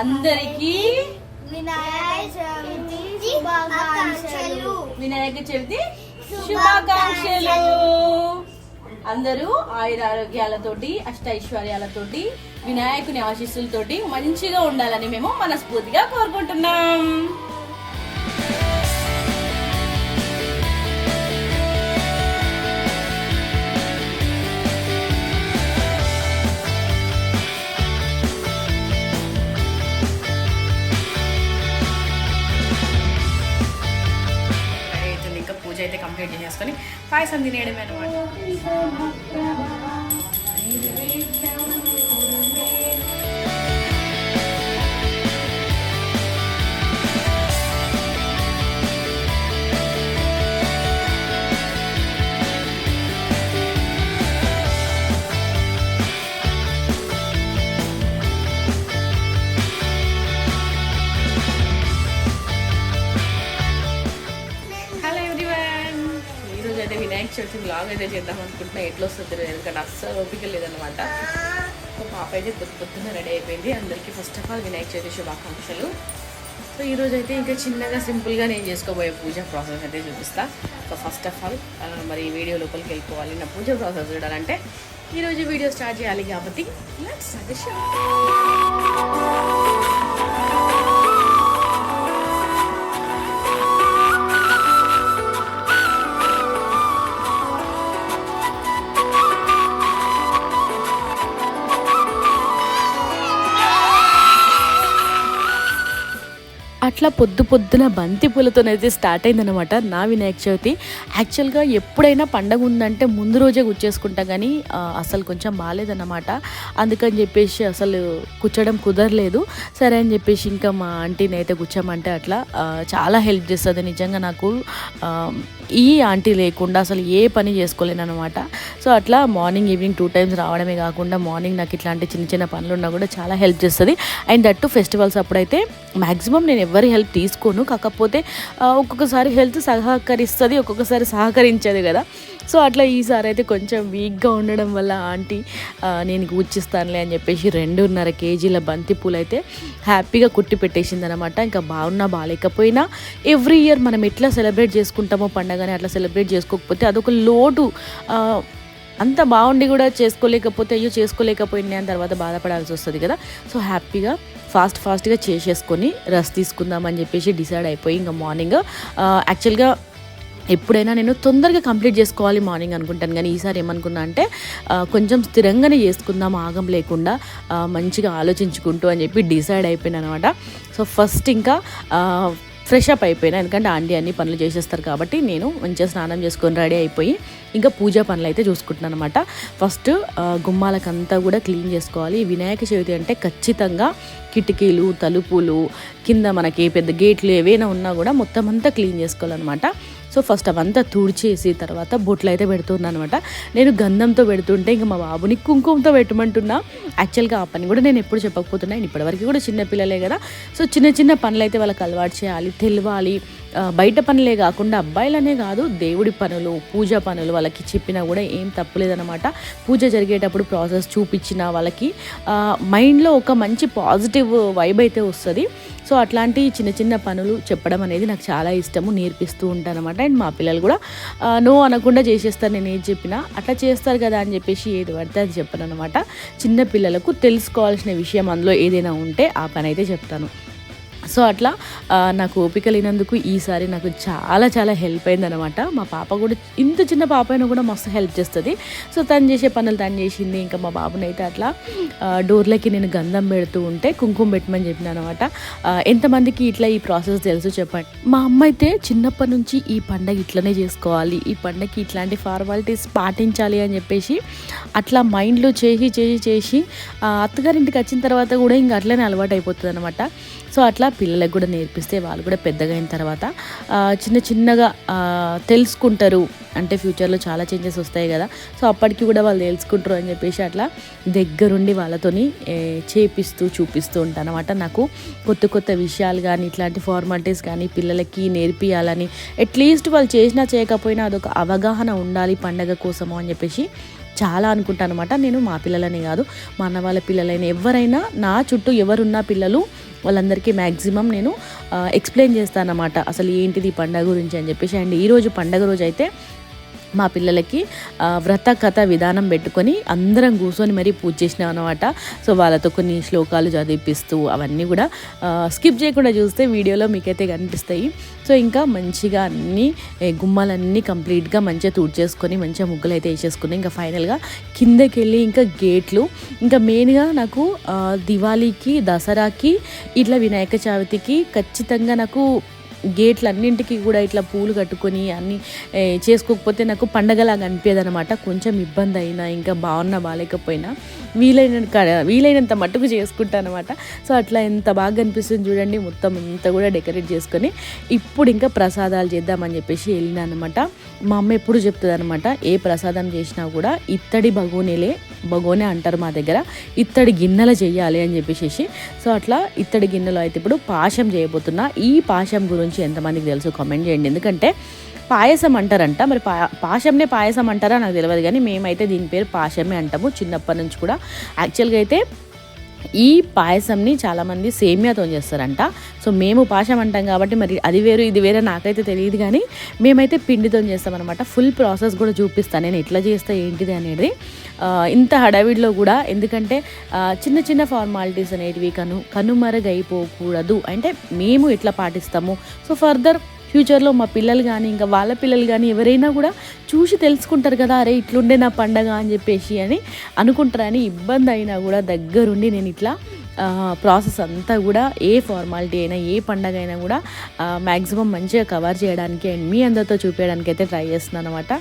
అందరికీ వినాయక చవితి శుభాకాంక్షలు. వినాయక చవితి శుభాకాంక్షలు. అందరూ ఆయుర ఆరోగ్యాలతోటి అష్ట ఐశ్వర్యాలతోటి వినాయకుని ఆశీస్సులతోటి మంచిగా ఉండాలని మేము మనస్ఫూర్తిగా కోరుకుంటున్నాం. కంప్లీట్ చేసేసుకొని పాయసం తినేయడమే అనమాట చవితి అయితే చేద్దాం అనుకుంటున్నా. ఎట్లా వస్తుంది తెలియదు. ఎందుకంటే అస్సలు ఓపిక లేదనమాట సో పాప అయితే పొద్దున్న రెడీ అయిపోయింది. అందరికీ first of all Vinayaka Chavithi శుభాకాంక్షలు. సో ఈరోజు అయితే ఇంకా చిన్నగా సింపుల్గా నేను చేసుకోబోయే పూజ ప్రాసెస్ అయితే చూపిస్తా. సో ఫస్ట్ ఆఫ్ ఆల్ మరి ఈ వీడియో లోపలికి వెళ్ళిపోవాలి. నా పూజ ప్రాసెస్ చూడాలంటే ఈరోజు వీడియో స్టార్ట్ చేయాలి కాబట్టి లెట్స్ అట్లా పొద్దు పొద్దున బంతి పూలతోనైతే స్టార్ట్ అయిందనమాట నా వినాయక చవితి. యాక్చువల్గా ఎప్పుడైనా పండగ ఉందంటే ముందు రోజే కూర్చేసుకుంటా కానీ అసలు కొంచెం బాగాలేదన్నమాట అందుకని చెప్పేసి అసలు కూర్చోడం కుదరలేదు. సరే అని చెప్పేసి ఇంకా మా ఆంటీని అయితే కూర్చోమంటే అట్లా చాలా హెల్ప్ చేస్తుంది నిజంగా నాకు. ఈ ఆంటీ లేకుండా అసలు ఏ పని చేసుకోలేను అనమాట సో అట్లా మార్నింగ్ ఈవినింగ్ టూ టైమ్స్ రావడమే కాకుండా మార్నింగ్ నాకు ఇట్లాంటి చిన్న చిన్న పనులు ఉన్నా కూడా చాలా హెల్ప్ చేస్తుంది. అండ్ దట్టు ఫెస్టివల్స్ అప్పుడైతే మ్యాక్సిమం నేను ఎవరి హెల్ప్ తీసుకోను. కాకపోతే ఒక్కొక్కసారి హెల్త్ సహకరిస్తుంది ఒక్కొక్కసారి సహకరించదు కదా. సో అట్లా ఈసారి అయితే కొంచెం వీక్గా ఉండడం వల్ల ఆంటీ నేను కూర్చిస్తానులే అని చెప్పేసి రెండున్నర కేజీల బంతి పూలు అయితే హ్యాపీగా కుట్టి పెట్టేసింది అనమాట ఇంకా బాగున్నా బాగాలేకపోయినా ఎవ్రీ ఇయర్ మనం ఎట్లా సెలబ్రేట్ చేసుకుంటామో పండగని అట్లా సెలబ్రేట్ చేసుకోకపోతే అదొక లోటు. అంత బాగుండి కూడా చేసుకోలేకపోతే అయ్యో చేసుకోలేకపోయింది అని తర్వాత బాధపడాల్సి వస్తుంది కదా. సో హ్యాపీగా ఫాస్ట్ ఫాస్ట్గా చేసేసుకొని రెస్ట్ తీసుకుందామని చెప్పేసి డిసైడ్ అయిపోయి ఇంకా మార్నింగ్. యాక్చువల్గా ఎప్పుడైనా నేను తొందరగా కంప్లీట్ చేసుకోవాలి మార్నింగ్ అనుకుంటాను. కానీ ఈసారి ఏమనుకున్నా అంటే కొంచెం స్థిరంగానే చేసుకుందాం ఆగం లేకుండా మంచిగా ఆలోచించుకుంటూ అని చెప్పి డిసైడ్ అయిపోయాను అనమాట. సో ఫస్ట్ ఇంకా ఫ్రెష్ అప్ అయిపోయినా ఎందుకంటే ఆంటీ అన్ని పనులు చేసేస్తారు కాబట్టి నేను మంచిగా స్నానం చేసుకొని రెడీ అయిపోయి ఇంకా పూజా పనులు అయితే చూసుకుంటున్నాను అనమాట ఫస్ట్ గుమ్మాలకంతా కూడా క్లీన్ చేసుకోవాలి. వినాయక చవితి అంటే ఖచ్చితంగా కిటికీలు తలుపులు కింద మనకి పెద్ద గేట్లు ఏవైనా ఉన్నా కూడా మొత్తం అంతా క్లీన్ చేసుకోవాలన్నమాట. సో ఫస్ట్ అవంతా తుడిచేసి తర్వాత బొట్లు అయితే పెడుతున్నాను అనమాట నేను గంధంతో పెడుతుంటే ఇంకా మా బాబుని కుంకుమతో పెట్టమంటున్నా. యాక్చువల్గా ఆ పని కూడా నేను ఎప్పుడు చెప్పకపోతున్నా. ఇప్పటివరకు కూడా చిన్న పిల్లలే కదా. సో చిన్న చిన్న పనులు అయితే వాళ్ళకి అలవాటు చేయాలి తెలియాలి బయట పనులే కాకుండా అబ్బాయిలనే కాదు దేవుడి పనులు పూజ పనులు వాళ్ళకి చెప్పినా కూడా ఏం తప్పలేదనమాట పూజ జరిగేటప్పుడు ప్రాసెస్ చూపించిన వాళ్ళకి మైండ్లో ఒక మంచి పాజిటివ్ వైబ్ అయితే వస్తుంది. సో అట్లాంటి చిన్న చిన్న పనులు చెప్పడం అనేది నాకు చాలా ఇష్టము నేర్పిస్తూ ఉంటాను అనమాట అండ్ మా పిల్లలు కూడా నో అనకుండా చేసేస్తారు నేను ఏది చెప్పినా అట్లా చేస్తారు కదా అని చెప్పేసి ఏది పడితే అది చెప్పను అనమాట చిన్న పిల్లలకు తెలుసుకోవాల్సిన విషయం అందులో ఏదైనా ఉంటే ఆ పని అయితే చెప్తాను. సో అట్లా నాకు ఓపిక లేనందుకు ఈసారి నాకు చాలా చాలా హెల్ప్ అయిందనమాట మా పాప కూడా ఇంత చిన్న పాప అయినా కూడా మస్తు హెల్ప్ చేస్తుంది. సో తను చేసే పనులు తను చేసింది ఇంకా మా బాబునైతే అట్లా డోర్లకి నేను గంధం పెడుతూ ఉంటే కుంకుమ పెట్టమని చెప్పిన అనమాట ఎంతమందికి ఇట్లా ఈ ప్రాసెస్ తెలుసు చెప్పండి. మా అమ్మ అయితే చిన్నప్పటి నుంచి ఈ పండగ ఇట్లనే చేసుకోవాలి ఈ పండగకి ఇట్లాంటి ఫార్మాలిటీస్ పాటించాలి అని చెప్పేసి అట్లా మైండ్లో చేసి చేసి చేసి ఆ, అత్తగారింటికి వచ్చిన తర్వాత కూడా ఇంకా అట్లనే అలవాటు అయిపోతుంది అనమాట సో అట్లా పిల్లలకు కూడా నేర్పిస్తే వాళ్ళు కూడా పెద్దగా అయిన తర్వాత చిన్న చిన్నగా తెలుసుకుంటారు. అంటే ఫ్యూచర్లో చాలా చేంజెస్ వస్తాయి కదా. సో అప్పటికి కూడా వాళ్ళు తెలుసుకుంటారు అని చెప్పేసి అట్లా దగ్గరుండి వాళ్ళతోని చేపిస్తూ చూపిస్తూ ఉంటాను అనమాట నాకు కొత్త కొత్త విషయాలు కానీ ఇట్లాంటి ఫార్మాలిటీస్ కానీ పిల్లలకి నేర్పియాలని అట్లీస్ట్ వాళ్ళు చేసినా చేయకపోయినా అదొక అవగాహన ఉండాలి పండగ కోసము అని చెప్పేసి చాలా అనుకుంటాను అనమాట నేను మా పిల్లలని కాదు మా అన్న వాళ్ళ పిల్లలైనా ఎవరైనా నా చుట్టూ ఎవరున్నా పిల్లలు వాళ్ళందరికీ మ్యాక్సిమం నేను ఎక్స్ప్లెయిన్ చేస్తాను అన్నమాట అసలు ఏంటిది పండగ గురించి అని చెప్పేసి. అండ్ ఈరోజు పండగ రోజు అయితే మా పిల్లలకి వ్రత కథ విధానం పెట్టుకొని అందరం కూర్చొని మరీ పూజ చేసినాం అనమాట సో వాళ్ళతో కొన్ని శ్లోకాలు చదివిపిస్తూ అవన్నీ కూడా స్కిప్ చేయకుండా చూస్తే వీడియోలో మీకైతే కనిపిస్తాయి. సో ఇంకా మంచిగా అన్ని గుమ్మలన్నీ గుమ్మాలన్నీ కంప్లీట్గా మంచిగా తుడిచేసుకొని మంచిగా ముగ్గులు అయితే వేసేసుకుని ఇంకా ఫైనల్గా కిందకి వెళ్ళి ఇంకా గేట్లు. ఇంకా మెయిన్గా నాకు దివాళీకి దసరాకి ఇట్లా వినాయక చవితికి ఖచ్చితంగా నాకు గేట్లు అన్నింటికి కూడా ఇట్లా పూలు కట్టుకొని అన్నీ చేసుకోకపోతే నాకు పండగలాగా అనిపేది అనమాట కొంచెం ఇబ్బంది అయినా ఇంకా బాగున్నా బాగాలేకపోయినా వీలైన వీలైనంత మట్టుకు చేసుకుంటాను అనమాట సో అట్లా ఎంత బాగా అనిపిస్తుంది చూడండి. మొత్తం అంతా కూడా డెకరేట్ చేసుకొని ఇప్పుడు ఇంకా ప్రసాదాలు చేద్దామని చెప్పేసి వెళ్ళినా అనమాట మా అమ్మ ఎప్పుడు చెప్తుంది అనమాట ఏ ప్రసాదం చేసినా కూడా ఇత్తడి బగోనీలే బగోనే అంటారు మా దగ్గర ఇత్తడి గిన్నెలు చేయాలి అని చెప్పేసి సో అట్లా ఇత్తడి గిన్నెలో అయితే ఇప్పుడు పాశం చేయబోతున్నా. ఈ పాశం గురించి ఎంతమందికి తెలుసు కామెంట్ చేయండి. ఎందుకంటే పాయసం అంటారంట మరి పా పాశంనే పాయసం అంటారా నాకు తెలియదు కానీ మేమైతే దీని పేరు పాశమే అంటాము. చిన్నప్పటి నుంచి కూడా యాక్చువల్గా అయితే ఈ పాయసంని చాలామంది సేమియాతో చేస్తారంట. సో మేము పాశం అంటాం కాబట్టి మరి అది వేరు ఇది వేరే నాకైతే తెలియదు కానీ మేమైతే పిండితో చేస్తామన్నమాట. ఫుల్ ప్రాసెస్ కూడా చూపిస్తాను. నేను ఎట్లా చేస్తా ఏంటిది అనేది. ఇంత హడావిడిలో కూడా ఎందుకంటే చిన్న చిన్న ఫార్మాలిటీస్ అనేటివి కను కనుమరుగైపోకూడదు. అంటే మేము ఎట్లా పాటిస్తాము? సో ఫర్దర్ ఫ్యూచర్లో మా పిల్లలు కానీ ఇంకా వాళ్ళ పిల్లలు కానీ ఎవరైనా కూడా చూసి తెలుసుకుంటారు కదా అరే ఇట్లుండే నా పండగ అని చెప్పేసి అని అనుకుంటారని ఇబ్బంది అయినా కూడా దగ్గరుండి నేను ఇట్లా ప్రాసెస్ అంతా కూడా ఏ ఫార్మాలిటీ అయినా ఏ పండగ అయినా కూడా మ్యాక్సిమం మంచిగా కవర్ చేయడానికి అండ్ మీ అందరితో చూపించడానికి అయితే ట్రై చేస్తున్నాను అనమాట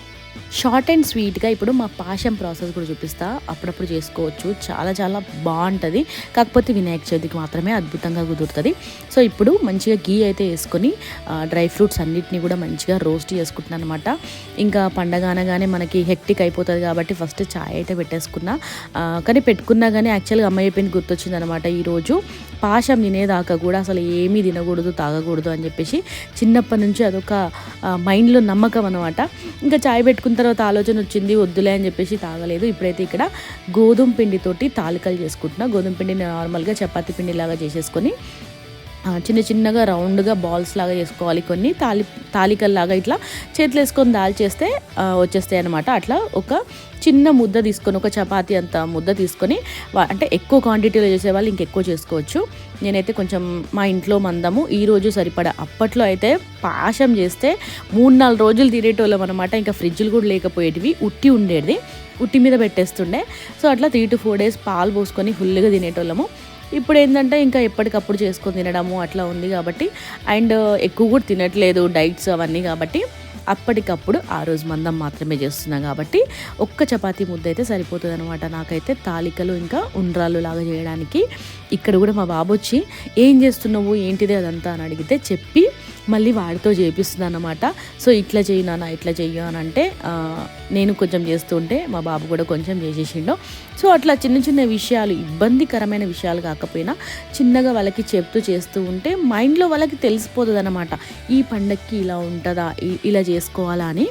షార్ట్ అండ్ స్వీట్గా ఇప్పుడు మా పాశం ప్రాసెస్ కూడా చూపిస్తా. అప్పుడప్పుడు చేసుకోవచ్చు. చాలా చాలా బాగుంటుంది. కాకపోతే వినాయక చవితికి మాత్రమే అద్భుతంగా కుదురుతుంది. సో ఇప్పుడు మంచిగా గీ అయితే వేసుకొని డ్రై ఫ్రూట్స్ అన్నిటిని కూడా మంచిగా రోస్ట్ చేసుకుంటున్నాను అనమాట ఇంకా పండగ అనగానే మనకి హెక్టిక్ అయిపోతుంది కాబట్టి ఫస్ట్ చాయ్ అయితే పెట్టేసుకున్నా. కానీ పెట్టుకున్నా కానీ యాక్చువల్గా అమ్మ చెప్పింది గుర్తొచ్చింది అనమాట ఈరోజు. పాశం తినేదాకా కూడా అసలు ఏమీ తినకూడదు తాగకూడదు అని చెప్పేసి చిన్నప్పటి నుంచి అదొక మైండ్లో నమ్మకం అనమాట. ఇంకా చాయ్ పెట్టుకున్న తర్వాత ఆలోచన వచ్చింది వద్దులే అని చెప్పేసి తాగలేదు. ఇప్పుడైతే ఇక్కడ గోధుమ పిండితోటి తాలికలు చేసుకుంటున్నా. గోధుమ పిండిని నార్మల్గా చపాతి పిండి లాగా చేసేసుకొని చిన్న చిన్నగా రౌండ్గా బాల్స్ లాగా చేసుకోవాలి కొన్ని. తాలి తాలికల్లాగా ఇట్లా చేతులు వేసుకొని దాల్చేస్తే వచ్చేస్తాయి అనమాట అట్లా ఒక చిన్న ముద్ద తీసుకొని ఒక చపాతి అంత ముద్ద తీసుకొని అంటే ఎక్కువ క్వాంటిటీలో చేసేవాళ్ళు ఇంకెక్కువ చేసుకోవచ్చు. నేనైతే కొంచెం మా ఇంట్లో మందము. ఈరోజు సరిపడా. అప్పట్లో అయితే పాశం చేస్తే మూడు నాలుగు రోజులు తినేటోళ్ళం అనమాట ఇంకా ఫ్రిడ్జ్లు కూడా లేకపోయేటివి. ఉట్టి ఉండేది. ఉట్టి మీద పెట్టేస్తుండే. సో అట్లా త్రీ టు ఫోర్ డేస్ పాలు పోసుకొని ఫుల్గా తినేటోళ్ళము. ఇప్పుడు ఏంటంటే ఇంకా ఎప్పటికప్పుడు చేసుకొని తినడము అట్లా ఉంది కాబట్టి అండ్ uh, ఎక్కువ కూడా తినట్లేదు డైట్స్ అవన్నీ కాబట్టి అప్పటికప్పుడు ఆ రోజు మందం మాత్రమే చేస్తున్నాం కాబట్టి ఒక్క చపాతీ ముద్ద అయితే సరిపోతుంది అనమాట నాకైతే తాలికలు ఇంకా ఉండ్రాలు లాగా చేయడానికి. ఇక్కడ కూడా మా బాబు వచ్చి ఏం చేస్తున్నావు? ఏంటిది? అదంతా అని అడిగితే చెప్పి మళ్ళీ వాడితో చేపిస్తుంది అనమాట సో ఇట్లా చెయ్యి నాన్న ఇట్లా చెయ్యి అని అంటే నేను కొంచెం చేస్తుంటే మా బాబు కూడా కొంచెం చేసేసిండు. సో అట్లా చిన్న చిన్న విషయాలు ఇబ్బందికరమైన విషయాలు కాకపోయినా చిన్నగా వాళ్ళకి చెప్తూ చేస్తూ ఉంటే మైండ్లో వాళ్ళకి తెలిసిపోతుంది అనమాట ఈ పండక్కి ఇలా ఉంటుందా? ఇ- ఇలా చేసుకోవాలా అని.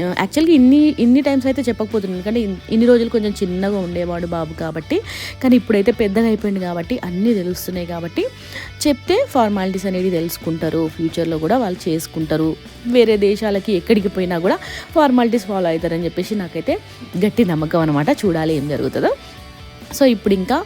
యాక్చువల్గా ఇన్ని ఇన్ని టైమ్స్ అయితే చెప్పకపోతున్నాను. ఎందుకంటే ఇన్ని రోజులు కొంచెం చిన్నగా ఉండేవాడు బాబు కాబట్టి. కానీ ఇప్పుడైతే పెద్దగా అయిపోయింది కాబట్టి అన్నీ తెలుస్తున్నాయి కాబట్టి చెప్తే ఫార్మాలిటీస్ అనేది తెలుసుకుంటారు ఫ్యూచర్లో కూడా వాళ్ళు చేసుకుంటారు. వేరే దేశాలకి ఎక్కడికి పోయినా కూడా ఫార్మాలిటీస్ ఫాలో అవుతారని చెప్పేసి నాకైతే గట్టి నమ్మకం అనమాట చూడాలి ఏం జరుగుతుందో. సో ఇప్పుడు ఇంకా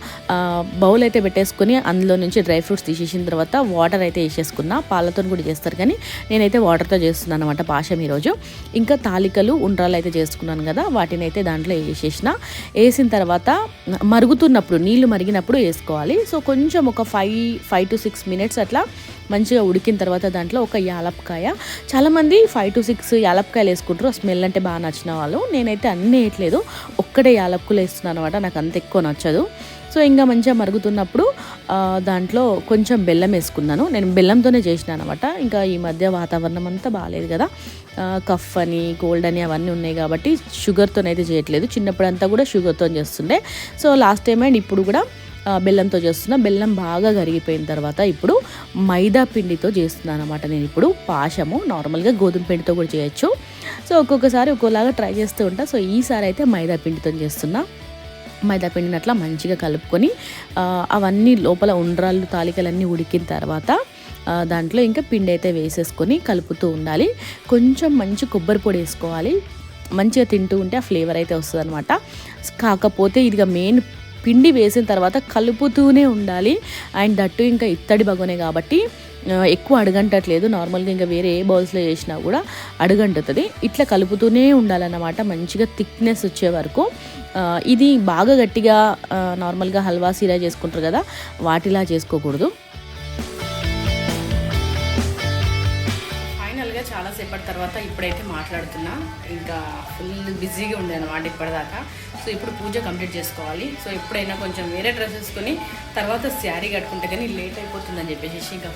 బౌల్ అయితే పెట్టేసుకొని అందులో నుంచి డ్రై ఫ్రూట్స్ తీసేసిన తర్వాత వాటర్ అయితే వేసేసుకున్నా. పాలతో కూడా చేస్తారు కానీ నేనైతే వాటర్తో చేస్తున్నాను అనమాట పాశం ఈరోజు. ఇంకా తాలికలు ఉండ్రాలు అయితే చేసుకున్నాను కదా వాటిని అయితే దాంట్లో వేసేసిన. వేసిన తర్వాత మరుగుతున్నప్పుడు నీళ్ళు మరిగినప్పుడు వేసుకోవాలి. సో కొంచెం ఒక five five to six minutes అట్లా మంచిగా ఉడికిన తర్వాత దాంట్లో ఒక యాలపకాయ చాలామంది ఫైవ్ టు సిక్స్ యాలపకాయలు వేసుకుంటారు. స్మెల్ అంటే బాగా నచ్చిన వాళ్ళు. నేనైతే అన్నీ వేయట్లేదు. ఒక్కడే యాలక్కులు వేస్తున్నాను అనమాట నాకు అంత ఎక్కువ నచ్చదు. సో ఇంకా మంచిగా మరుగుతున్నప్పుడు దాంట్లో కొంచెం బెల్లం వేసుకున్నాను. నేను బెల్లంతోనే చేసినాను అనమాట ఇంకా ఈ మధ్య వాతావరణం అంతా బాగాలేదు కదా. కఫ్ అని కోల్డ్ అని అవన్నీ ఉన్నాయి కాబట్టి షుగర్తోనైతే చేయట్లేదు. చిన్నప్పుడంతా కూడా షుగర్తో చేస్తుండే. సో లాస్ట్ టైం అండ్ ఇప్పుడు కూడా బెల్లంతో చేస్తున్నా. బెల్లం బాగా కరిగిపోయిన తర్వాత ఇప్పుడు మైదా పిండితో చేస్తున్నాను అనమాట నేను ఇప్పుడు. పాశము నార్మల్గా గోధుమ పిండితో కూడా చేయొచ్చు. సో ఒక్కొక్కసారి ఒక్కోలాగా ట్రై చేస్తూ ఉంటా. సో ఈసారి అయితే మైదా పిండితో చేస్తున్నా. మైదా పిండిని అట్లా మంచిగా కలుపుకొని అవన్నీ లోపల ఉండ్రాళ్ళు తాలికలన్నీ ఉడికిన తర్వాత దాంట్లో ఇంకా పిండి అయితే వేసేసుకొని కలుపుతూ ఉండాలి. కొంచెం మంచి కొబ్బరి పొడి వేసుకోవాలి. మంచిగా తింటూ ఉంటే ఆ ఫ్లేవర్ అయితే వస్తుంది అనమాట కాకపోతే ఇదిగా మెయిన్ పిండి వేసిన తర్వాత కలుపుతూనే ఉండాలి. అండ్ దట్టు ఇంకా ఇత్తడి బగోనే కాబట్టి ఎక్కువ అడగంటట్లేదు. నార్మల్గా ఇంకా వేరే ఏ బౌల్స్లో చేసినా కూడా అడగంటుతుంది. ఇట్లా కలుపుతూనే ఉండాలన్నమాట. మంచిగా థిక్నెస్ వచ్చే వరకు. ఇది బాగా గట్టిగా నార్మల్గా హల్వా సీరా చేసుకుంటారు కదా వాటిలా చేసుకోకూడదు. ఫైనల్గా చాలాసేపటి తర్వాత ఇప్పుడైతే మాట్లాడుతున్నా. ఇంకా ఫుల్ బిజీగా ఉండే అనమాట ఇప్పటిదాకా. సో ఇప్పుడు పూజ కంప్లీట్ చేసుకోవాలి. సో ఎప్పుడైనా కొంచెం వేరే డ్రెస్ వేసుకొని తర్వాత శారీ కట్టుకుంటే కానీ లేట్ అయిపోతుందని చెప్పేసి ఇంకా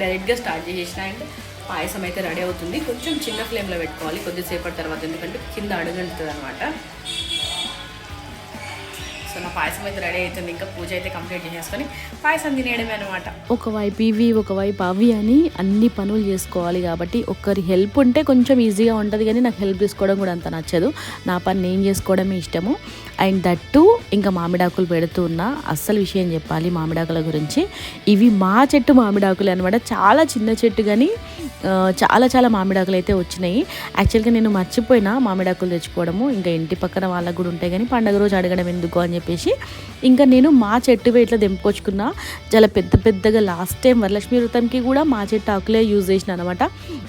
డైరెక్ట్గా స్టార్ట్ చేసేసిన అండ్ పాయసం అయితే రెడీ అవుతుంది. కొంచెం చిన్న ఫ్లేమ్లో పెట్టుకోవాలి కొద్దిసేపటి తర్వాత ఎందుకంటే కింద అడుగుంటుంది అనమాట పాయసం అయితే రెడీ అవుతుంది. ఇంకా పూజ అయితే కంప్లీట్ చేసేసుకొని పాయసం తినేయడమే అనమాట ఒకవైపు ఇవి ఒకవైపు అవి అని అన్ని పనులు చేసుకోవాలి కాబట్టి ఒకరి హెల్ప్ ఉంటే కొంచెం ఈజీగా ఉంటుంది కానీ నాకు హెల్ప్ తీసుకోవడం కూడా అంత నచ్చదు. నా పని నేను చేసుకోవడమే ఇష్టము. అండ్ దట్టు ఇంకా మామిడాకులు పెడుతూ ఉన్నా అస్సలు విషయం చెప్పాలి మామిడాకుల గురించి. ఇవి మా చెట్టు మామిడాకులు అనమాట చాలా చిన్న చెట్టు కానీ చాలా చాలా మామిడాకులు అయితే వచ్చినాయి. యాక్చువల్గా నేను మర్చిపోయినా మామిడాకులు తెచ్చుకోవడము. ఇంకా ఇంటి పక్కన వాళ్ళకు కూడా ఉంటాయి కానీ పండగ రోజు అడగడం ఎందుకు అని చెప్పేసి. ఇంకా నేను మా చెట్టు ఇట్లా దింపుకొచ్చుకున్నా చాలా పెద్ద పెద్దగా లాస్ట్ టైం వరలక్ష్మి వ్రతంకి కూడా మా చెట్టు ఆకులే యూజ్ చేసిన అనమాట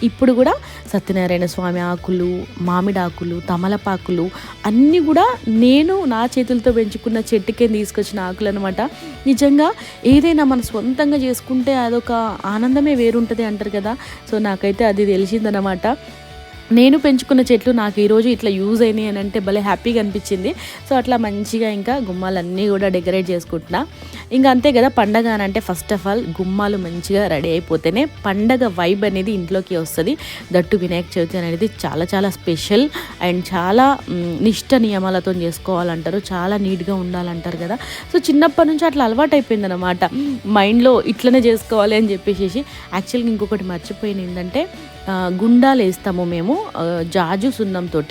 ఇప్పుడు కూడా సత్యనారాయణ స్వామి ఆకులు మామిడాకులు తమలపాకులు అన్నీ కూడా నేను నా చేతులతో పెంచుకున్న చెట్టుకే తీసుకొచ్చిన ఆకులు అనమాట నిజంగా ఏదైనా మన సొంతంగా చేసుకుంటే అదొక ఆనందమే వేరుంటుంది అంటారు కదా. సో నాకైతే అది తెలిసిందనమాట నేను పెంచుకున్న చెట్లు నాకు ఈరోజు ఇట్లా యూజ్ అయినాయి అని అంటే భలే హ్యాపీగా అనిపించింది. సో అట్లా మంచిగా ఇంకా గుమ్మాలన్నీ కూడా డెకరేట్ చేసుకుంటున్నా. ఇంకా అంతే కదా పండగ అని అంటే ఫస్ట్ ఆఫ్ ఆల్ గుమ్మాలు మంచిగా రెడీ అయిపోతేనే పండగ వైబ్ అనేది ఇంట్లోకి వస్తుంది. దట్టు వినాయక చవితి అనేది చాలా చాలా స్పెషల్ అండ్ చాలా నిష్ట నియమాలతో చేసుకోవాలంటారు. చాలా నీట్గా ఉండాలంటారు కదా. సో చిన్నప్పటి నుంచి అట్లా అలవాటు అయిపోయింది అనమాట మైండ్లో ఇట్లనే చేసుకోవాలి అని చెప్పేసి యాక్చువల్గా ఇంకొకటి మర్చిపోయింది ఏంటంటే గుండాలు వేస్తాము మేము జాజు సున్నంతో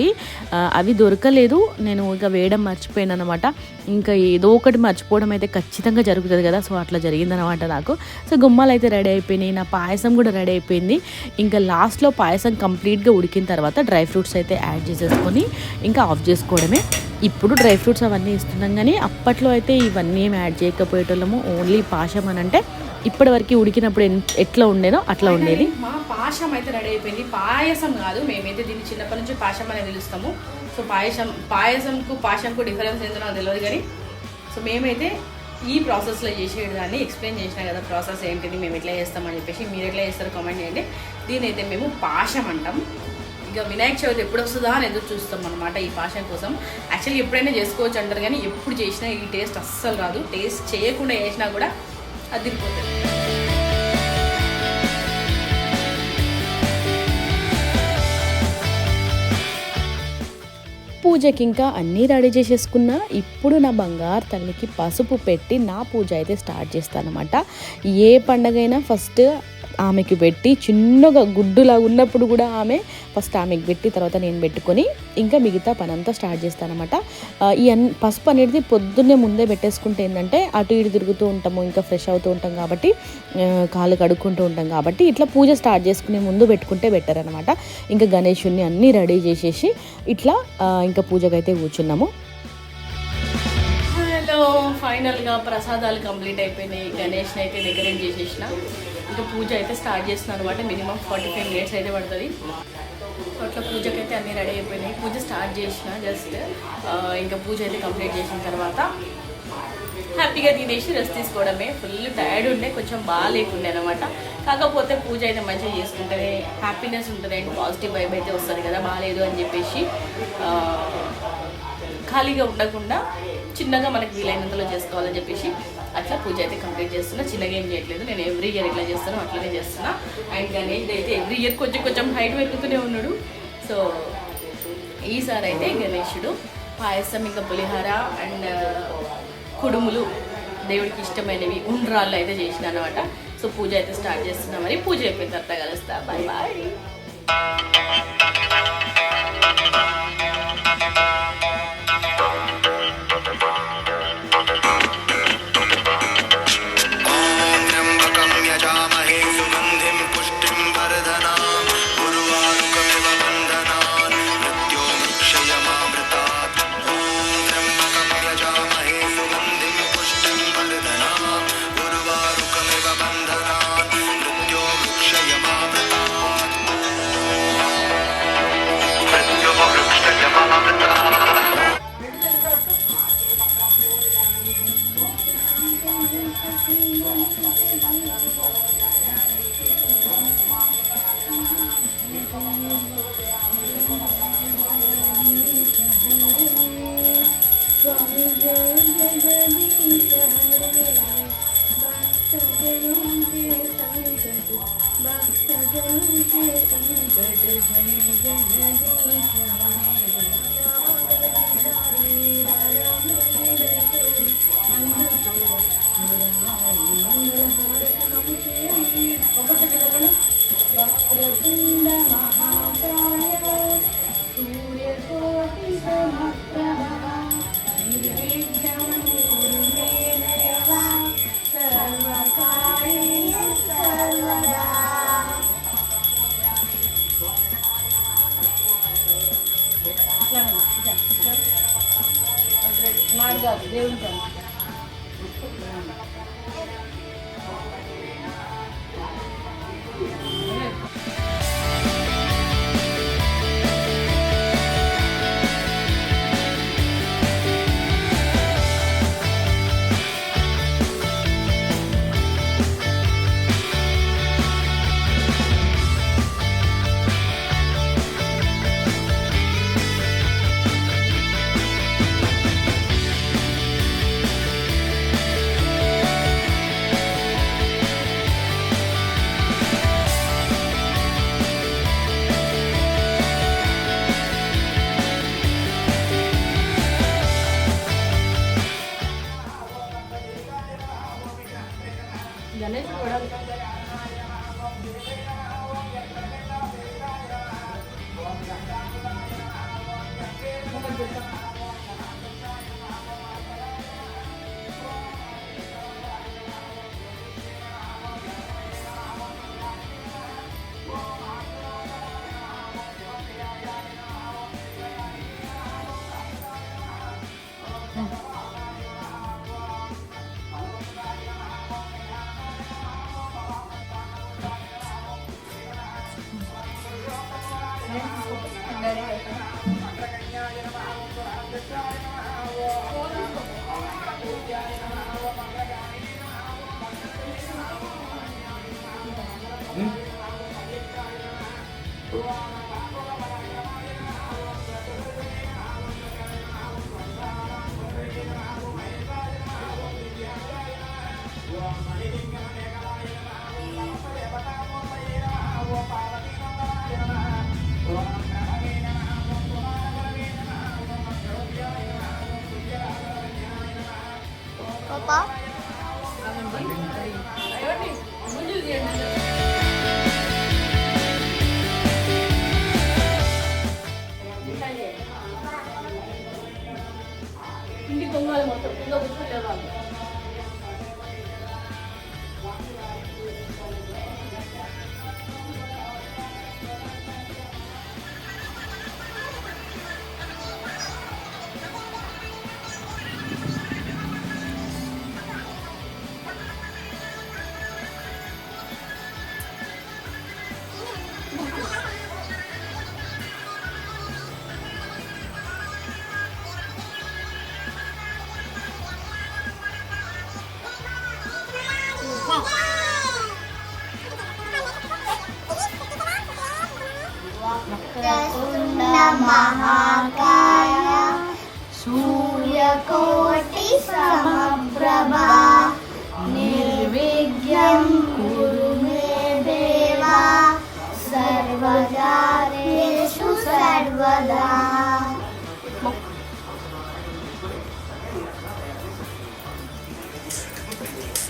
అవి దొరకలేదు నేను ఇక వేయడం మర్చిపోయాను అనమాట ఇంకా ఏదో ఒకటి మర్చిపోవడం అయితే ఖచ్చితంగా జరుగుతుంది కదా సో అట్లా జరిగిందనమాట నాకు. సో గుమ్మాలు అయితే రెడీ అయిపోయినాయి నా పాయసం కూడా రెడీ అయిపోయింది. ఇంకా లాస్ట్లో పాయసం కంప్లీట్గా ఉడికిన తర్వాత డ్రై ఫ్రూట్స్ అయితే యాడ్ చేసేసుకొని ఇంకా ఆఫ్ చేసుకోవడమే. ఇప్పుడు డ్రై ఫ్రూట్స్ అవన్నీ ఇస్తున్నాం కానీ అప్పట్లో అయితే ఇవన్నీ ఏమి యాడ్ చేయకపోయేటోళ్ళము. ఓన్లీ పాశం అని అంటే ఇప్పటివరకు ఉడికినప్పుడు ఎట్లా ఉండేనో అట్లా ఉండేది. మా పాశం అయితే రెడీ అయిపోయింది. పాయసం కాదు మేమైతే దీన్ని చిన్నప్పటి నుంచి పాశం అనేది పిలుస్తాము. సో పాయసం పాయసంకు పాశంకు డిఫరెన్స్ ఏంటో నాకు తెలియదు కానీ సో మేమైతే ఈ ప్రాసెస్లో చేసేదాన్ని ఎక్స్ప్లెయిన్ చేసినా కదా ప్రాసెస్ ఏంటిది మేము ఎట్లా చేస్తామని చెప్పేసి మీరు ఎట్లా చేస్తారో కామెంట్ చేయండి. దీని అయితే మేము పాశం అంటాం. ఇక వినాయక చవితి ఎప్పుడు వస్తుందా అని ఎదురు చూస్తాం అనమాట ఈ పాశం కోసం. యాక్చువల్లీ ఎప్పుడైనా చేసుకోవచ్చు అంటారు కానీ ఎప్పుడు చేసినా ఈ టేస్ట్ అస్సలు రాదు. టేస్ట్ చేయకుండా చేసినా కూడా అదిరిపోతుంది పూజకి ఇంకా అన్నీ రెడీ చేసేసుకున్నా ఇప్పుడు నా బంగారు తల్లికి పసుపు పెట్టి నా పూజ అయితే స్టార్ట్ చేస్తానమాట ఏ పండగైనా ఫస్ట్ ఆమెకి పెట్టి చిన్నగా గుడ్డులా ఉన్నప్పుడు కూడా ఆమె ఫస్ట్ ఆమెకి పెట్టి తర్వాత నేను పెట్టుకొని ఇంకా మిగతా పని అంతా స్టార్ట్ చేస్తానమాట ఈ అన్ పసుపు అనేది పొద్దున్నే ముందే పెట్టేసుకుంటే ఏంటంటే అటు ఇటు తిరుగుతూ ఉంటాము ఇంకా ఫ్రెష్ అవుతూ ఉంటాం కాబట్టి కాలు కాళ్ళు కడుక్కుంటూ ఉంటాం కాబట్టి ఇట్లా పూజ స్టార్ట్ చేసుకునే ముందు పెట్టుకుంటే బెటర్ అనమాట ఇంకా గణేషుని అన్నీ రెడీ చేసేసి ఇట్లా ఇంకా పూజకైతే కూర్చున్నాము. హలో ఫైనల్గా ప్రసాదాలు కంప్లీట్ అయిపోయినాయి. గణేష్ని అయితే డెకరేట్ చేసేసిన. ఇంకా పూజ అయితే స్టార్ట్ చేస్తున్నాను అనమాట మినిమం ఫార్టీ ఫైవ్ మినిట్స్ అయితే పడుతుంది. సో అట్లా పూజకైతే అన్నీ రెడీ అయిపోయినాయి. పూజ స్టార్ట్ చేసిన జస్ట్ ఇంకా పూజ అయితే కంప్లీట్ చేసిన తర్వాత హ్యాపీగా తినేసి రెస్ట్ తీసుకోవడమే. ఫుల్ టైర్డ్ ఉండే కొంచెం బాగాలేకుండే అనమాట కాకపోతే పూజ అయితే మంచిగా చేసుకుంటేనే హ్యాపీనెస్ ఉంటుంది అండ్ పాజిటివ్ వైబ్ అయితే వస్తుంది కదా బాగాలేదు అని చెప్పేసి ఖాళీగా ఉండకుండా చిన్నగా మనకి వీలైనంతలో చేసుకోవాలని చెప్పేసి అట్లా పూజ అయితే కంప్లీట్ చేస్తున్నా. చిన్నగా ఏం చేయట్లేదు. నేను ఎవ్రీ ఇయర్ ఇట్లా చేస్తాను అట్లనే చేస్తున్నా. అండ్ గణేష్ అయితే ఎవ్రీ ఇయర్ కొంచెం కొంచెం హైట్ పెరుగుతూనే ఉన్నాడు. సో ఈసారి అయితే గణేషుడు పాయసం ఇంకా పులిహార అండ్ కుడుములు దేవుడికి ఇష్టమైనవి ఉండ్రాళ్ళు అయితే చేసిన అనమాట సో పూజ అయితే స్టార్ట్ చేస్తున్నా. మరి పూజ అయిపోయిన తర్వాత కలుస్తా. బాయ్ బాయ్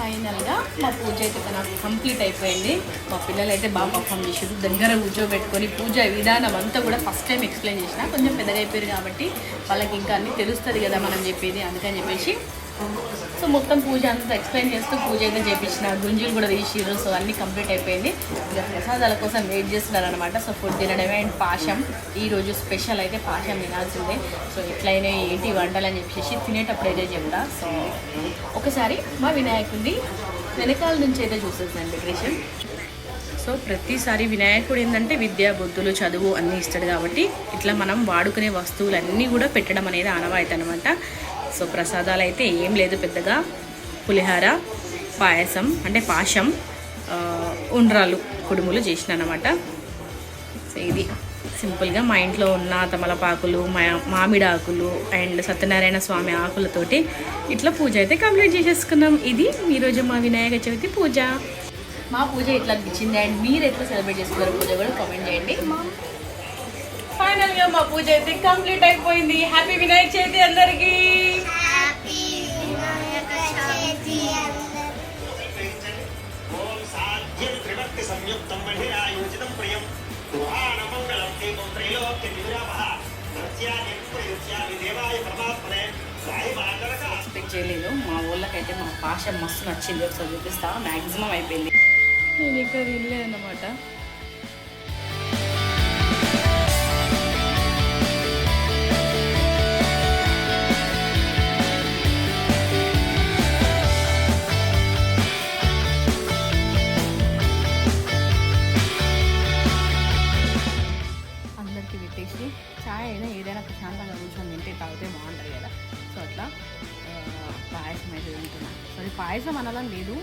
ఫైనల్గా మా పూజ అయితే నాకు కంప్లీట్ అయిపోయింది. మా పిల్లలు అయితే బాగా పర్ఫామ్ చేసారు దగ్గర కూర్చోబెట్టుకొని పూజ విధానం అంతా కూడా ఫస్ట్ టైం ఎక్స్ప్లెయిన్ చేసిన కొంచెం పెద్దగా అయిపోయారు కాబట్టి వాళ్ళకి ఇంకా అన్నీ తెలుస్తుంది కదా మనం చెప్పేది అందుకని చెప్పేసి మొత్తం పూజ అంతా ఎక్స్ప్లెయిన్ చేస్తూ పూజ అయితే చేపించిన గుంజీలు కూడా తీసిర్రు సో అన్నీ కంప్లీట్ అయిపోయింది. ఇక ప్రసాదాల కోసం వెయిట్ చేస్తున్నారు అనమాట సో ఫుడ్ తినడమే అండ్ పాశం. ఈరోజు స్పెషల్ అయితే పాశం తినాల్సిందే. సో ఎట్లయినా ఏంటి వంటలు అని చెప్పేసి తినేటప్పుడు అయితే చెప్తా. సో ఒకసారి మా వినాయకుడిని వెనకాల నుంచి అయితే చూసేసాను డెకరేషన్ సో ప్రతిసారి వినాయకుడు ఏంటంటే విద్య బుద్ధులు చదువు అన్నీ ఇస్తాడు కాబట్టి ఇట్లా మనం వాడుకునే వస్తువులన్నీ కూడా పెట్టడం అనేది ఆనవాయితీ అనమాట సో ప్రసాదాలు అయితే ఏం లేదు పెద్దగా. పులిహార పాయసం అంటే పాశం ఉండ్రాలు కుడుములు చేసిన అనమాట సో ఇది సింపుల్గా మా ఇంట్లో ఉన్న తమలపాకులు మా మామిడి ఆకులు అండ్ సత్యనారాయణ స్వామి ఆకులతోటి ఇట్లా పూజ అయితే కంప్లీట్ చేసేసుకున్నాం. ఇది ఈరోజు మా వినాయక చవితి పూజ. మా పూజ ఇట్లా అనిపించింది అండ్ మీరు ఎట్లా సెలబ్రేట్ చేసుకున్నారు పూజ కూడా కామెంట్ చేయండి. ఫైనల్గా మా పూజ అయితే కంప్లీట్ అయిపోయింది. హ్యాపీ వినాయక చవితి అందరికీ. హ్యాపీ వినాయక చవితి అందరికీ. ఓం సాధ్యం త్రివర్తి సంయుక్తం ప్రియం త్రైలోక్య మాంగళక ఎక్స్పెక్ట్ చేయలేదు. మా ఊళ్ళకైతే మా భాష మస్తు నచ్చింది. ఒకసారి చూపిస్తా. మ్యాక్సిమం అయిపోయింది. నేను ఇక్కడ వినలేదన్నమాట అందరికీ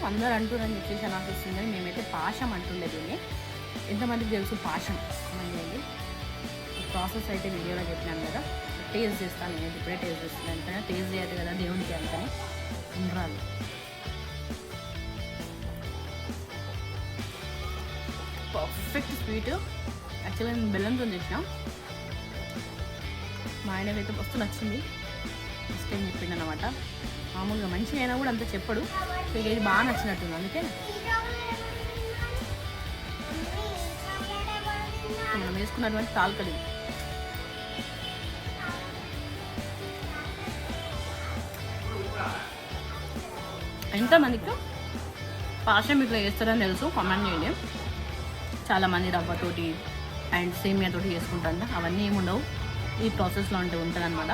అందరు అంటున్నారని చెప్పేసి నాకు వస్తుంది మేమైతే పాశం అంటుండే దీన్ని. ఎంతమందికి తెలుసు పాశం? అనేది ప్రాసెస్ అయితే వీడియోలో చెప్పినాను కదా. టేస్ట్ చేస్తాను నేను ఇప్పుడే టేస్ట్ చేస్తాను. ఎందుకంటే టేస్ట్ చేయాలి కదా దేవునికి అంతనే. ఉండాలి. Perfect sweet. యాక్చువల్గా నేను బెల్లంతో చేసిన. మా ఆయనకైతే మస్తు నచ్చింది. ఫస్ట్ ఏం చెప్పిండనమాట మామూలుగా మంచిగా అయినా కూడా అంత చెప్పడు. సో ఇక ఇది బాగా నచ్చినట్టుంది అందుకే. మనం వేసుకున్నటువంటి తాల్కడి ఎంతమందికి పాషం ఇట్లా చేస్తారని తెలుసు? కామెంట్ చేయండి. చాలామంది రవ్వతోటి అండ్ సేమియాతోటి చేసుకుంటారంట. అవన్నీ ఏమి ఉండవు ఈ ప్రాసెస్లో ఉంటే ఉంటుంది అనమాట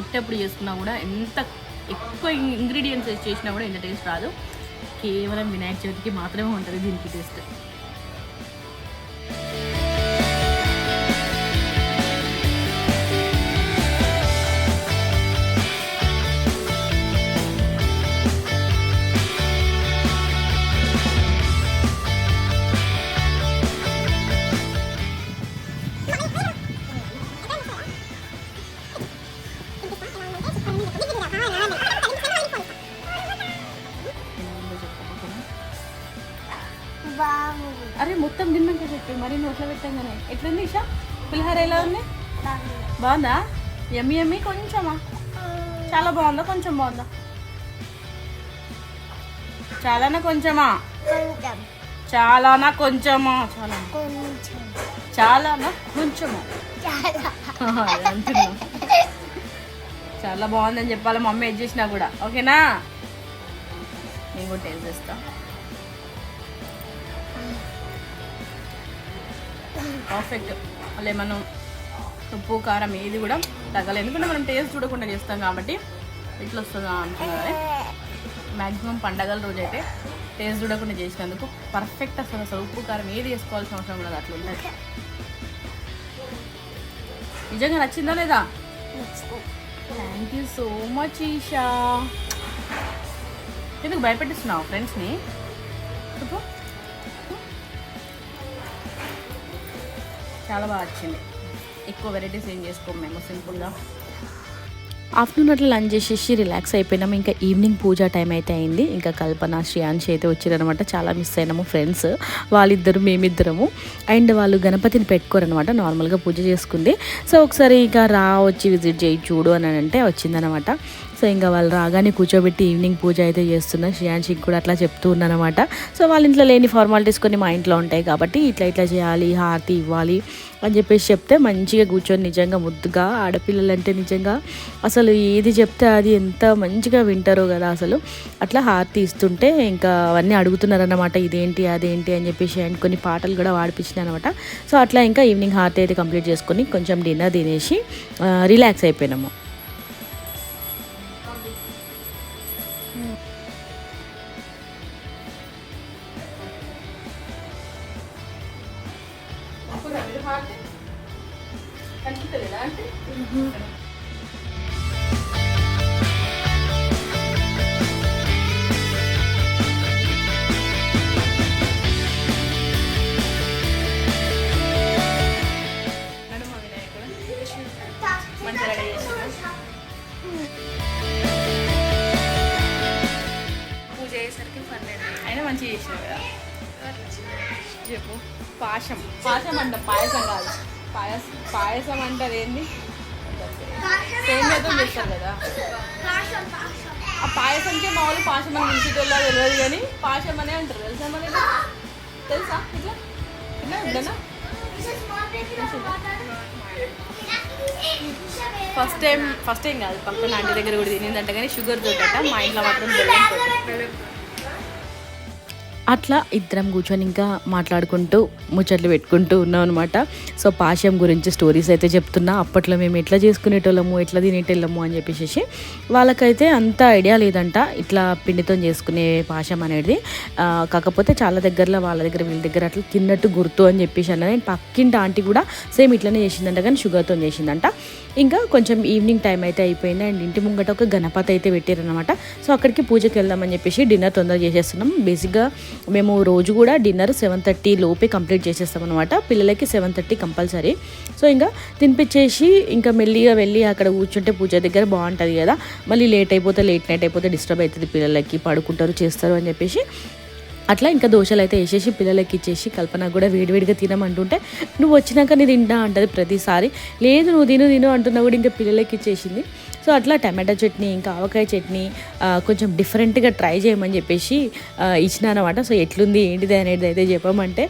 ఉట్టేప్పుడు చేసుకున్నా కూడా ఎంత ఎక్కువ ఇంగ్రీడియంట్స్ వేసి చేసినా కూడా ఇంత టేస్ట్ రాదు. కేవలం వినాయక చవితికి మాత్రమే ఉంటుంది దీనికి టేస్ట్ అరే మొత్తం తిన్నాక చెప్పి మరి నోట్లో పెట్టంగానే? ఎట్లుంది ఇషా? పులిహోర ఎలా ఉంది? బాగుందా? ఎమ్మి ఎమ్మి కొంచెమా? చాలా బాగుందా? కొంచెం బాగుందా? చాలానా కొంచెమా? కొంచెం. చాలానా కొంచెమా? చాలా చాలానా కొంచెమా? చాలా. అదే అంటున్నా. చాలా బాగుందని చెప్పాలి. మమ్మీ చేసినా కూడా. ఓకేనా? నేను కూడా టేస్ట్ చేస్తా. పర్ఫెక్ట్ అలా మనం ఉప్పు కారం ఏది కూడా తగ్గలేదు. ఎందుకంటే మనం టేస్ట్ చూడకుండా చేస్తాం కాబట్టి ఇట్లా వస్తుందా అనుకున్నారే. మ్యాక్సిమం పండగల రోజు అయితే టేస్ట్ చూడకుండా చేసినందుకు పర్ఫెక్ట్ అసలు అసలు ఉప్పు కారం ఏది వేసుకోవాల్సిన అవసరం కూడా అట్లా ఉండదు నిజంగా నచ్చిందా లేదా? Thank you so much Isha. ఎందుకు భయపెట్టిస్తున్నావు ఫ్రెండ్స్ని చెప్పు. చాలా బాగా వచ్చింది. ఎక్కువ వెరైటీస్ ఏం చేసుకోము మేము సింపుల్గా. ఆఫ్టర్నూన్ అట్లా లంచ్ చేసేసి రిలాక్స్ అయిపోయినాం. ఇంకా ఈవినింగ్ పూజ టైం అయితే అయింది. ఇంకా కల్పన శ్రేయాన్షి అయితే వచ్చారనమాట చాలా మిస్ అయినాము ఫ్రెండ్స్ వాళ్ళిద్దరు మేమిద్దరము. అండ్ వాళ్ళు గణపతిని పెట్టుకోరనమాట నార్మల్గా పూజ చేసుకుంది. సో ఒకసారి ఇక రా వచ్చి విజిట్ చేయి చూడు అని అంటే వచ్చిందనమాట సో ఇంకా వాళ్ళు రాగానే కూర్చోబెట్టి ఈవినింగ్ పూజ అయితే చేస్తున్నా శ్రియాన్షికి కూడా అట్లా చెప్తూ ఉన్నానమాట సో వాళ్ళ ఇంట్లో లేని ఫార్మాలిటీస్ కొన్ని మా ఇంట్లో ఉంటాయి కాబట్టి ఇట్లా ఇట్లా చేయాలి హారతి ఇవ్వాలి అని చెప్పేసి చెప్తే మంచిగా కూర్చొని నిజంగా ముద్దుగా ఆడపిల్లలు అంటే నిజంగా అసలు ఏది చెప్తే అది ఎంత మంచిగా వింటారో కదా అసలు. అట్లా హారతి ఇస్తుంటే ఇంకా అవన్నీ అడుగుతున్నారన్నమాట. ఇదేంటి అదేంటి అని చెప్పేసి అండ్ కొన్ని పాటలు కూడా పాడిపించినాయి అనమాట సో అట్లా ఇంకా ఈవినింగ్ హారతి అయితే కంప్లీట్ చేసుకొని కొంచెం డిన్నర్ తినేసి రిలాక్స్ అయిపోయినాము. ఆ పాయసంకే మామూలు పాశం అని పిలిచేటోళ్ళ తెలియదు కానీ పాశం అనే అంటారు. తెలుసా మరి? తెలుసా? ఇట్లా? ఇట్లా ఉండనా ఫస్ట్ టైం ఫస్ట్ టైం కాదు పక్కన ఆంటీ దగ్గర కూడా తినిందంట కానీ షుగర్ తోటట మా ఇంట్లో మాత్రం బెల్లం తోటి అట్లా ఇద్దరం కూర్చొని ఇంకా మాట్లాడుకుంటూ ముచ్చట్లు పెట్టుకుంటూ ఉన్నాం అనమాట సో పాశం గురించి స్టోరీస్ అయితే చెప్తున్నా. అప్పట్లో మేము ఎట్లా చేసుకునేటోళ్ళము ఎట్లా తినేటోళ్ళము అని చెప్పేసి వాళ్ళకైతే అంత ఐడియా లేదంట. ఇట్లా పిండితో చేసుకునే పాశం అనేది. కాకపోతే చాలా దగ్గరలో వాళ్ళ దగ్గర వీళ్ళ దగ్గర అట్లా తిన్నట్టు గుర్తు అని చెప్పేసి అన్నది. నేను పక్కింటి ఆంటీ కూడా సేమ్ ఇట్లనే చేసిందంట కానీ షుగర్తో చేసిందంట. ఇంకా కొంచెం ఈవినింగ్ టైం అయితే అయిపోయింది. అండ్ ఇంటి ముంగట ఒక గణపతి అయితే పెట్టారనమాట సో అక్కడికి పూజకి వెళ్దామని చెప్పేసి డిన్నర్ తొందరగా చేసేస్తున్నాం. బేసిక్గా మేము రోజు కూడా డిన్నర్ సెవెన్ థర్టీ లోపే కంప్లీట్ చేసేస్తాం అనమాట పిల్లలకి సెవెన్ థర్టీ కంపల్సరీ. సో ఇంకా తినిపించేసి ఇంకా మెల్లిగా వెళ్ళి అక్కడ కూర్చుంటే పూజ దగ్గర బాగుంటుంది కదా. మళ్ళీ లేట్ అయిపోతే లేట్ నైట్ అయిపోతే డిస్టర్బ్ అవుతుంది పిల్లలకి. పడుకుంటారు చేస్తారు అని చెప్పేసి. అట్లా ఇంకా దోశలు అయితే వేసేసి పిల్లలకి ఇచ్చేసి కల్పన కూడా వేడివేడిగా తినమంటుంటే నువ్వు వచ్చినాక నేను తింటా అంటది ప్రతిసారి. లేదు నువ్వు తిను తిను అంటున్నా కూడా ఇంకా పిల్లలకి ఇచ్చేసింది. సో అట్లా టమాటా చట్నీ ఇంకా ఆవకాయ చట్నీ కొంచెం డిఫరెంట్గా ట్రై చేయమని చెప్పేసి ఇచ్చిన అనమాట సో ఎట్లుంది ఏంటిది అనేది అయితే చెప్పమంటే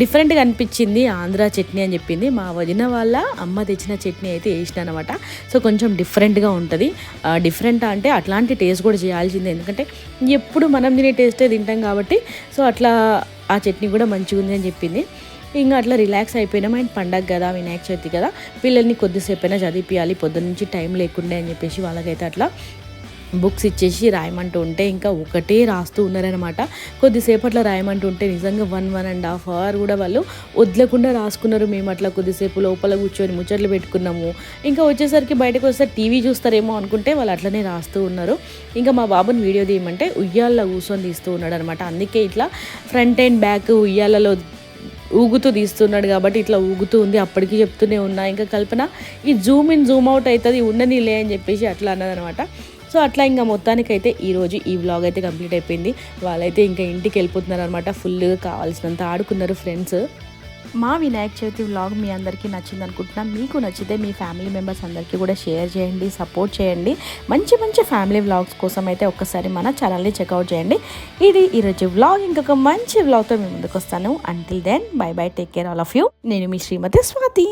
డిఫరెంట్గా అనిపించింది ఆంధ్ర చట్నీ అని చెప్పింది. మా వదిన వాళ్ళ అమ్మ తెచ్చిన చట్నీ అయితే వేసిన అనమాట సో కొంచెం డిఫరెంట్గా ఉంటుంది. డిఫరెంట్ అంటే అట్లాంటి టేస్ట్ కూడా చేయాల్సిందే. ఎందుకంటే ఎప్పుడు మనం తినే టేస్టే తింటాం కాబట్టి సో అట్లా ఆ చట్నీ కూడా మంచిగా ఉంది అని చెప్పింది. ఇంకా అట్లా రిలాక్స్ అయిపోయినాం. అండ్ పండగ కదా వినాయక చవితి కదా. పిల్లల్ని కొద్దిసేపైనా చదివిపియాలి. పొద్దున్న నుంచి టైం లేకుండే అని చెప్పేసి వాళ్ళకైతే అట్లా బుక్స్ ఇచ్చేసి రాయమంటూ ఉంటే ఇంకా ఒకటే రాస్తూ ఉన్నారనమాట కొద్దిసేపట్లో రాయమంటూ ఉంటే నిజంగా one one and half hour కూడా వాళ్ళు వదలకుండా రాసుకున్నారు. మేము అట్లా కొద్దిసేపు లోపల కూర్చొని ముచ్చట్లు పెట్టుకున్నాము. ఇంకా వచ్చేసరికి బయటకు వస్తే టీవీ చూస్తారేమో అనుకుంటే వాళ్ళు అట్లనే రాస్తూ ఉన్నారు. ఇంకా మా బాబుని వీడియో తీయమంటే ఉయ్యాల్లో కూర్చొని తీస్తూ ఉన్నాడు అనమాట అందుకే ఇట్లా ఫ్రంట్ అండ్ బ్యాక్ ఉయ్యాలలో ఊగుతూ తీస్తున్నాడు కాబట్టి ఇట్లా ఊగుతూ ఉంది అప్పటికి చెప్తూనే ఉన్నా. ఇంకా కల్పన ఈ జూమ్ ఇన్ జూమ్ అవుట్ అవుతుంది ఉండనీలే అని చెప్పేసి అట్లా అన్నదనమాట. సో అట్లా ఇంకా మొత్తానికైతే ఈరోజు ఈ వ్లాగ్ అయితే కంప్లీట్ అయిపోయింది. వాళ్ళైతే ఇంకా ఇంటికి వెళ్ళిపోతున్నారు అనమాట ఫుల్గా కావాల్సినంత ఆడుకున్నారు ఫ్రెండ్స్ మా వినాయక చవితి వ్లాగ్ మీ అందరికీ నచ్చింది అనుకుంటున్నాం. మీకు నచ్చితే మీ ఫ్యామిలీ మెంబర్స్ అందరికీ కూడా షేర్ చేయండి సపోర్ట్ చేయండి. మంచి మంచి ఫ్యామిలీ వ్లాగ్స్ కోసం అయితే ఒక్కసారి మన ఛానల్ని చెక్అవుట్ చేయండి. ఇది ఈరోజు వ్లాగ్ ఇంకొక మంచి వ్లాగ్తో మీ ముందుకు వస్తాను. Until then bye bye take care all of you నేను మీ శ్రీమతి స్వాతి.